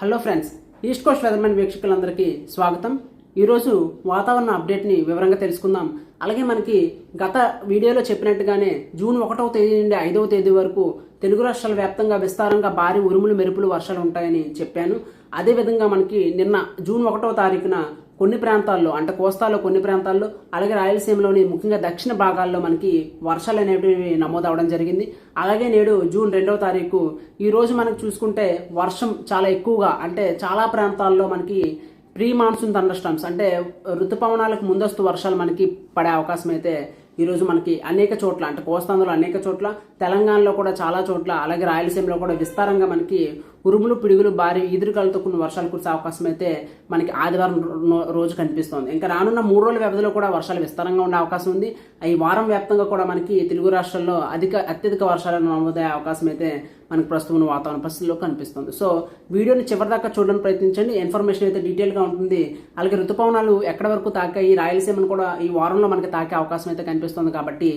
Hello friends East Coast Weathermen వీక్షకులందరికీ స్వాగతం. ఈరోజు వాతావరణ అప్డేట్ని వివరంగా తెలుసుకుందాం. అలాగే మనకి గత వీడియోలో చెప్పినట్టుగానే జూన్ ఒకటవ తేదీ నుండి ఐదవ తేదీ వరకు తెలుగు రాష్ట్రాల వ్యాప్తంగా విస్తారంగా భారీ ఉరుములు మెరుపులు వర్షాలు ఉంటాయని చెప్పాను. అదేవిధంగా మనకి నిన్న జూన్ ఒకటవ తారీఖున కొన్ని ప్రాంతాల్లో అంటే కోస్తాలో కొన్ని ప్రాంతాల్లో అలాగే రాయలసీమలోని ముఖ్యంగా దక్షిణ భాగాల్లో మనకి వర్షాలు అనేటివి నమోదవడం జరిగింది. అలాగే నేడు జూన్ రెండవ తారీఖు ఈ రోజు మనకు చూసుకుంటే వర్షం చాలా ఎక్కువగా అంటే చాలా ప్రాంతాల్లో మనకి ప్రీ మాన్సూన్ థండర్ స్టామ్స్ అంటే ఋతుపవనాలకు ముందస్తు వర్షాలు మనకి పడే అవకాశం అయితే ఈరోజు మనకి అనేక చోట్ల అంటే కోస్తాంధ్రలో అనేక చోట్ల తెలంగాణలో కూడా చాలా చోట్ల అలాగే రాయలసీమలో కూడా విస్తారంగా మనకి ఉరుములు పిడుగులు భారీ ఈదురుగాలతో కొన్ని వర్షాలు కురిసే అవకాశం అయితే మనకి ఆదివారం రో- రోజు కనిపిస్తోంది. ఇంకా రానున్న మూడు రోజుల వ్యవధిలో కూడా వర్షాలు విస్తారంగా ఉండే అవకాశం ఉంది. ఈ వారం వ్యాప్తంగా కూడా మనకి తెలుగు రాష్ట్రాల్లో అధిక అత్యధిక వర్షాలను నమోదయ్యే అవకాశం అయితే మనకు ప్రస్తుతం ఉన్న వాతావరణ పరిస్థితుల్లో కనిపిస్తుంది. సో వీడియోని చివరిదాకా చూడడానికి ప్రయత్నించండి. ఇన్ఫర్మేషన్ అయితే డీటెయిల్గా ఉంటుంది. అలాగే ఋతుపవనాలు ఎక్కడ వరకు తాకాయి రాయలసీమను కూడా ఈ వారంలో మనకి తాకే అవకాశం అయితే కనిపిస్తుంది కాబట్టి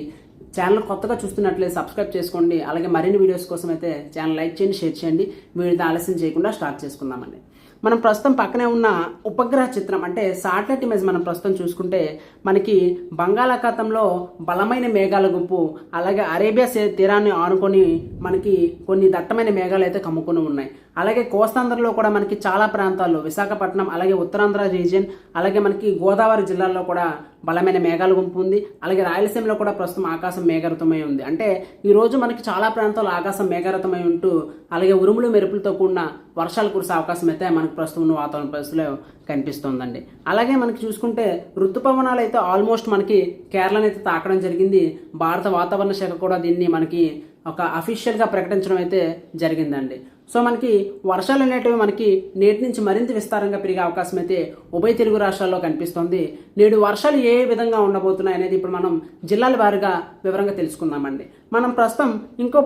ఛానల్ కొత్తగా చూస్తున్నట్లయితే సబ్స్క్రైబ్ చేసుకోండి. అలాగే మరిన్ని వీడియోస్ కోసం అయితే ఛానల్ లైక్ చేయండి షేర్ చేయండి. వీడియో ఆలస్యం చేయకుండా స్టార్ట్ చేసుకుందామండి. మనం ప్రస్తుతం పక్కనే ఉన్న ఉపగ్రహ చిత్రం అంటే సాటిలైట్ ఇమేజ్ మనం ప్రస్తుతం చూసుకుంటే మనకి బంగాళాఖాతంలో బలమైన మేఘాల గుంపు అలాగే అరేబియా తీరాన్ని ఆనుకొని మనకి కొన్ని దట్టమైన మేఘాలు అయితే కమ్ముకొని ఉన్నాయి. అలాగే కోస్తాంధ్రలో కూడా మనకి చాలా ప్రాంతాల్లో విశాఖపట్నం అలాగే ఉత్తరాంధ్ర రీజియన్ అలాగే మనకి గోదావరి జిల్లాల్లో కూడా బలమైన మేఘాలు గుంపు ఉంది అలాగే రాయలసీమలో కూడా ప్రస్తుతం ఆకాశం మేఘావృతమై ఉంది. అంటే ఈ రోజు మనకి చాలా ప్రాంతాల్లో ఆకాశం మేఘావృతమై ఉంటూ అలాగే ఉరుములు మెరుపులతో కూడిన వర్షాలు కురిసే అవకాశం అయితే మనకు ప్రస్తుతం ఉన్న వాతావరణ పరిస్థితుల్లో కనిపిస్తోందండి. అలాగే మనకి చూసుకుంటే ఋతుపవనాలు అయితే ఆల్మోస్ట్ మనకి కేరళను అయితే తాకడం జరిగింది. భారత వాతావరణ శాఖ కూడా దీన్ని మనకి ఒక అఫీషియల్గా ప్రకటించడం అయితే జరిగిందండి. సో మనకి వర్షాలు అనేటివి మనకి నేటి నుంచి మరింత విస్తారంగా పెరిగే అవకాశం అయితే ఉభయ తెలుగు రాష్ట్రాల్లో కనిపిస్తోంది. నేడు వర్షాలు ఏ విధంగా ఉండబోతున్నాయి అనేది ఇప్పుడు మనం జిల్లాల వారీగా వివరంగా తెలుసుకుందామండి. మనం ప్రస్తుతం ఇంకో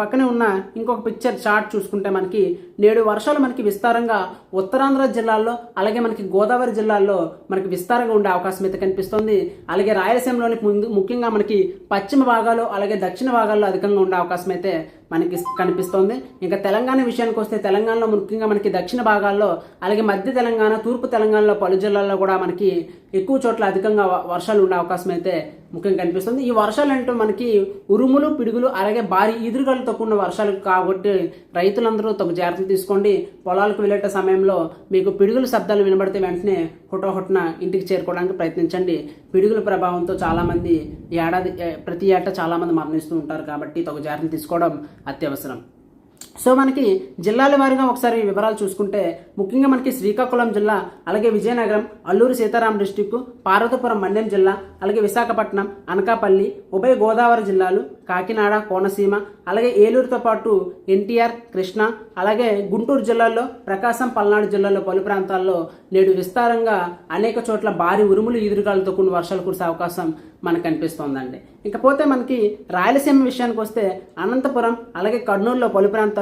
పక్కనే ఉన్న ఇంకొక పిక్చర్ చార్ట్ చూసుకుంటే మనకి నేడు వర్షాలు మనకి విస్తారంగా ఉత్తరాంధ్ర జిల్లాల్లో అలాగే మనకి గోదావరి జిల్లాల్లో మనకి విస్తారంగా ఉండే అవకాశం అయితే కనిపిస్తోంది. అలాగే రాయలసీమలోని ముందు ముఖ్యంగా మనకి పశ్చిమ భాగాలు అలాగే దక్షిణ భాగాల్లో అధికంగా ఉండే అవకాశం అయితే మనకి కనిపిస్తోంది. ఇంకా తెలంగాణ విషయానికి వస్తే తెలంగాణలో ముఖ్యంగా మనకి దక్షిణ భాగాల్లో అలాగే మధ్య తెలంగాణ తూర్పు తెలంగాణలో పలు జిల్లాల్లో కూడా మనకి ఎక్కువ చోట్ల అధికంగా వ- వర్షాలు ఉండే అవకాశం అయితే ముఖ్యంగా కనిపిస్తుంది. ఈ వర్షాలు అంటే మనకి ఉరుములు పిడుగులు అలాగే భారీ ఈదురుగాలతో కూడిన వర్షాలు కాబట్టి రైతులందరూ తగు జాగ్రత్తలు తీసుకోండి. పొలాలకు వెళ్ళేట సమయంలో మీకు పిడుగుల శబ్దాలు వినబడితే వెంటనే హుటహుట్న ఇంటికి చేరుకోవడానికి ప్రయత్నించండి. పిడుగుల ప్రభావంతో చాలామంది ఏడాది ప్రతి ఏటా చాలామంది మరణిస్తూ ఉంటారు కాబట్టి తగు జాగ్రత్తలు తీసుకోవడం అత్యవసరం. సో మనకి జిల్లాల వారీగా ఒకసారి వివరాలు చూసుకుంటే ముఖ్యంగా మనకి శ్రీకాకుళం జిల్లా అలాగే విజయనగరం అల్లూరు సీతారాం డిస్టిక్ పార్వతీపురం మండ్యం జిల్లా అలాగే విశాఖపట్నం అనకాపల్లి ఉభయ గోదావరి జిల్లాలు కాకినాడ కోనసీమ అలాగే ఏలూరుతో పాటు ఎన్టీఆర్ కృష్ణా అలాగే గుంటూరు జిల్లాల్లో ప్రకాశం పల్నాడు జిల్లాలో పలు ప్రాంతాల్లో నేడు విస్తారంగా అనేక చోట్ల భారీ ఉరుములు ఈదురుగాలతో కూడిన వర్షాలు కురిసే అవకాశం మనకు కనిపిస్తోందండి ఇకపోతే మనకి రాయలసీమ విషయానికి వస్తే అనంతపురం అలాగే కర్నూలులో పలు ప్రాంతాలు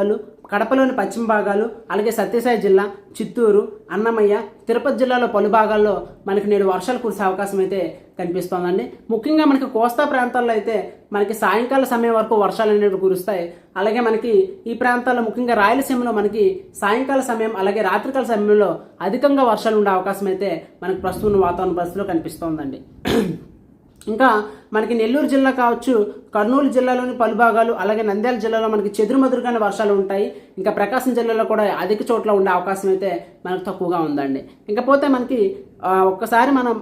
కడపలోని పశ్చిమ భాగాలు అలాగే సత్యసాయి జిల్లా చిత్తూరు అన్నమయ్య తిరుపతి జిల్లాలో పలు భాగాల్లో మనకి నేడు వర్షాలు కురిసే అవకాశం అయితే కనిపిస్తోందండి. ముఖ్యంగా మనకి కోస్తా ప్రాంతాల్లో అయితే మనకి సాయంకాల సమయం వరకు వర్షాలు అనేవి కురుస్తాయి. అలాగే మనకి ఈ ప్రాంతాల్లో ముఖ్యంగా రాయలసీమలో మనకి సాయంకాల సమయం అలాగే రాత్రికాల సమయంలో అధికంగా వర్షాలు ఉండే అవకాశం అయితే మనకు ప్రస్తుతం వాతావరణ పరిస్థితిలో కనిపిస్తోందండి. ఇంకా మనకి నెల్లూరు జిల్లా కావచ్చు కర్నూలు జిల్లాలోని పలు భాగాలు అలాగే నంద్యాల జిల్లాలో మనకి చెదురుమదురుగానే వర్షాలు ఉంటాయి. ఇంకా ప్రకాశం జిల్లాలో కూడా అధిక చోట్ల ఉండే అవకాశం అయితే మనకు తక్కువగా ఉందండి. ఇంకపోతే మనకి ఒక్కసారి మనం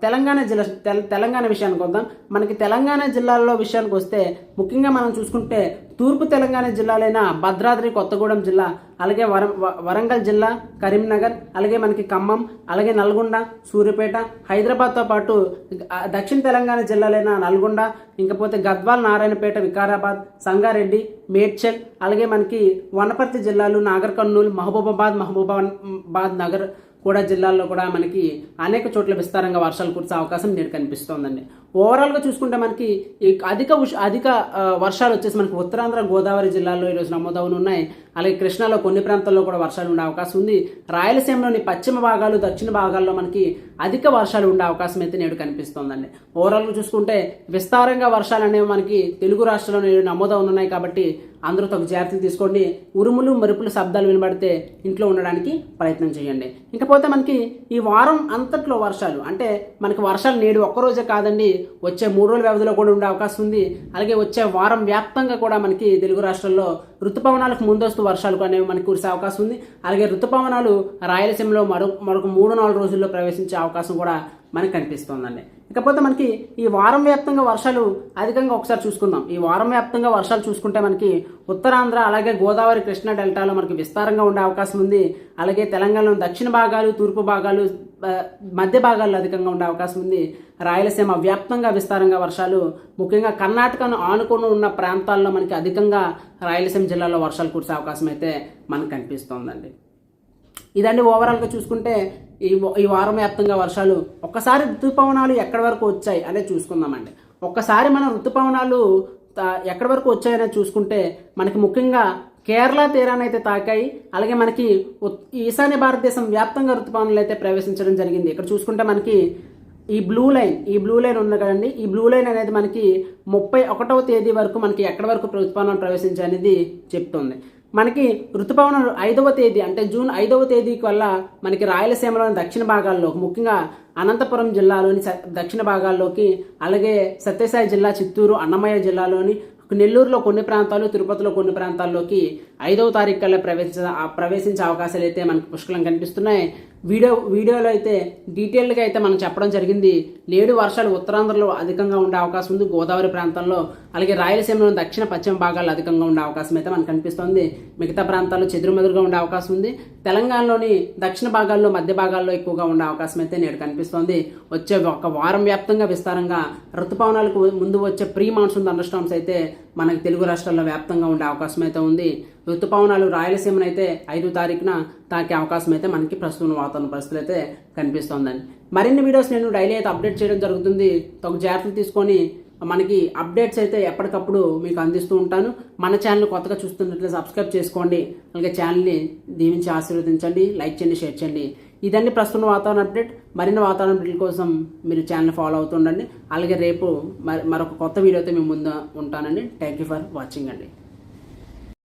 తెలంగాణ జిల్లా తెలంగాణ విషయానికి వద్దాం. మనకి తెలంగాణ జిల్లాల్లో విషయానికి వస్తే ముఖ్యంగా మనం చూసుకుంటే తూర్పు తెలంగాణ జిల్లాలైన భద్రాద్రి కొత్తగూడెం జిల్లా అలాగే వర వ- వరంగల్ జిల్లా కరీంనగర్ అలాగే మనకి ఖమ్మం అలాగే నల్గొండ సూర్యాపేట హైదరాబాద్తో పాటు దక్షిణ తెలంగాణ జిల్లాలైన నల్గొండ ఇంకపోతే గద్వాల్ నారాయణపేట వికారాబాద్ సంగారెడ్డి మేడ్చల్ అలాగే మనకి వనపర్తి జిల్లాలు నాగర్ కర్నూలు మహబూబాబాద్ మహబూబాబాద్ నగర్ కూడా జిల్లాల్లో కూడా మనకి అనేక చోట్ల విస్తారంగా వర్షాలు కురిసే అవకాశం నేడు కనిపిస్తోందండి. ఓవరాల్గా చూసుకుంటే మనకి అధిక ఉష్- అధిక వర్షాలు వచ్చేసి మనకి ఉత్తరాంధ్ర గోదావరి జిల్లాల్లో ఈరోజు నమోదవును ఉన్నాయి. అలాగే కృష్ణాలో కొన్ని ప్రాంతాల్లో కూడా వర్షాలు ఉండే అవకాశం ఉంది. రాయలసీమలోని పశ్చిమ భాగాలు దక్షిణ భాగాల్లో మనకి అధిక వర్షాలు ఉండే అవకాశం అయితే నేడు కనిపిస్తోందండి. ఓవరాల్గా చూసుకుంటే విస్తారంగా వర్షాలు అనేవి మనకి తెలుగు రాష్ట్రాల్లో నేడు నమోదవునున్నాయి కాబట్టి అందరూ తగు జాగ్రత్తలు తీసుకోండి. ఉరుములు మరుపులు శబ్దాలు వినబడితే ఇంట్లో ఉండడానికి ప్రయత్నం చేయండి. ఇకపోతే మనకి ఈ వారం అంతట్లో వర్షాలు అంటే మనకి వర్షాలు నేడు ఒక్కరోజే కాదండి వచ్చే మూడు రోజుల వ్యవధిలో కూడా ఉండే అవకాశం ఉంది. అలాగే వచ్చే వారం వ్యాప్తంగా కూడా మనకి తెలుగు రాష్ట్రాల్లో ఋతుపవనాలకు ముందస్తు వర్షాలు అనేవి మనకి కురిసే అవకాశం ఉంది. అలాగే ఋతుపవనాలు రాయలసీమలో మరో మరొక మూడు నాలుగు రోజుల్లో ప్రవేశించే అవకాశం కూడా మనకి కనిపిస్తోందండి. ఇకపోతే మనకి ఈ వారం వ్యాప్తంగా వర్షాలు అధికంగా ఒకసారి చూసుకుందాం. ఈ వారం వ్యాప్తంగా వర్షాలు చూసుకుంటే మనకి ఉత్తరాంధ్ర అలాగే గోదావరి కృష్ణా డెల్టాలో మనకి విస్తారంగా ఉండే అవకాశం ఉంది. అలాగే తెలంగాణలో దక్షిణ భాగాలు తూర్పు భాగాలు మధ్య భాగాల్లో అధికంగా ఉండే అవకాశం ఉంది. రాయలసీమ వ్యాప్తంగా విస్తారంగా వర్షాలు. ముఖ్యంగా కర్ణాటకను ఆనుకొని ఉన్న ప్రాంతాల్లో మనకి అధికంగా రాయలసీమ జిల్లాలో వర్షాలు కురిసే అవకాశం అయితే మనకు కనిపిస్తోందండి. ఇదండి ఓవరాల్గా చూసుకుంటే ఈ ఈ వారం వ్యాప్తంగా వర్షాలు ఒక్కసారి ఋతుపవనాలు ఎక్కడి వరకు వచ్చాయి అనేది చూసుకుందామండి. ఒక్కసారి మనం ఋతుపవనాలు తా- ఎక్కడి వరకు వచ్చాయనేది చూసుకుంటే మనకి ముఖ్యంగా కేరళ తీరాన్ని అయితే తాకాయి అలాగే మనకి ఈశాన్య భారతదేశం వ్యాప్తంగా ఋతుపవనాలు అయితే ప్రవేశించడం జరిగింది. ఇక్కడ చూసుకుంటే మనకి ఈ బ్లూ లైన్ ఈ బ్లూ లైన్ ఉంది కదండి. ఈ బ్లూ లైన్ అనేది మనకి ముప్పై ఒకటవ తేదీ వరకు మనకి ఎక్కడి వరకు ఋతుపవనాలు ప్రవేశించాయనేది చెప్తుంది. మనకి ఋతుపవనం ఐదవ తేదీ అంటే జూన్ ఐదవ తేదీకి వల్ల మనకి రాయలసీమలోని దక్షిణ భాగాల్లో ముఖ్యంగా అనంతపురం జిల్లాలోని దక్షిణ భాగాల్లోకి అలాగే సత్యసాయి జిల్లా చిత్తూరు అన్నమయ్య జిల్లాలోని నెల్లూరులో కొన్ని ప్రాంతాలు తిరుపతిలో కొన్ని ప్రాంతాల్లోకి ఐదవ తారీఖు కల్లా ప్రవేశించ ప్రవేశించే అవకాశాలు అయితే మనకు పుష్కలం కనిపిస్తున్నాయి. వీడియో వీడియోలో అయితే డీటెయిల్గా అయితే మనం చెప్పడం జరిగింది. నేడు వర్షాలు ఉత్తరాంధ్రలో అధికంగా ఉండే అవకాశం ఉంది. గోదావరి ప్రాంతంలో అలాగే రాయలసీమలో దక్షిణ పశ్చిమ భాగాల్లో అధికంగా ఉండే అవకాశం అయితే మనకు కనిపిస్తోంది. మిగతా ప్రాంతాల్లో చెదురుమెదురుగా ఉండే అవకాశం ఉంది. తెలంగాణలోని దక్షిణ భాగాల్లో మధ్య భాగాల్లో ఎక్కువగా ఉండే అవకాశం అయితే నేడు కనిపిస్తోంది. వచ్చే ఒక వారం వ్యాప్తంగా విస్తారంగా ఋతుపవనాలకు ముందు వచ్చే ప్రీ మాన్సూన్ థండర్స్టామ్స్ అయితే మనకు తెలుగు రాష్ట్రాల్లో వ్యాప్తంగా ఉండే అవకాశం అయితే ఉంది. ఋతుపవనాలు రాయలసీమను అయితే ఐదు తారీఖున తాకే అవకాశం అయితే మనకి ప్రస్తుతం వాతావరణ పరిస్థితులు అయితే కనిపిస్తోందని. మరిన్ని వీడియోస్ నేను డైలీ అయితే అప్డేట్ చేయడం జరుగుతుంది. తగు జాగ్రత్తలు తీసుకొని మనకి అప్డేట్స్ అయితే ఎప్పటికప్పుడు మీకు అందిస్తూ ఉంటాను. మన ఛానల్ కొత్తగా చూస్తున్నట్లయితే సబ్స్క్రైబ్ చేసుకోండి. అలాగే ఛానల్ని దీవించి ఆశీర్వదించండి. లైక్ చేయండి షేర్ చేయండి. ఇదండి ప్రస్తుతం వాతావరణ అప్డేట్. మరిన్ని వాతావరణ అప్డేట్ కోసం మీరు ఛానల్ ఫాలో అవుతుండండి అలాగే రేపు మరి మరొక కొత్త వీడియోతో మేము ముందు ఉంటానండి. థ్యాంక్ యూ ఫర్ వాచింగ్ అండి.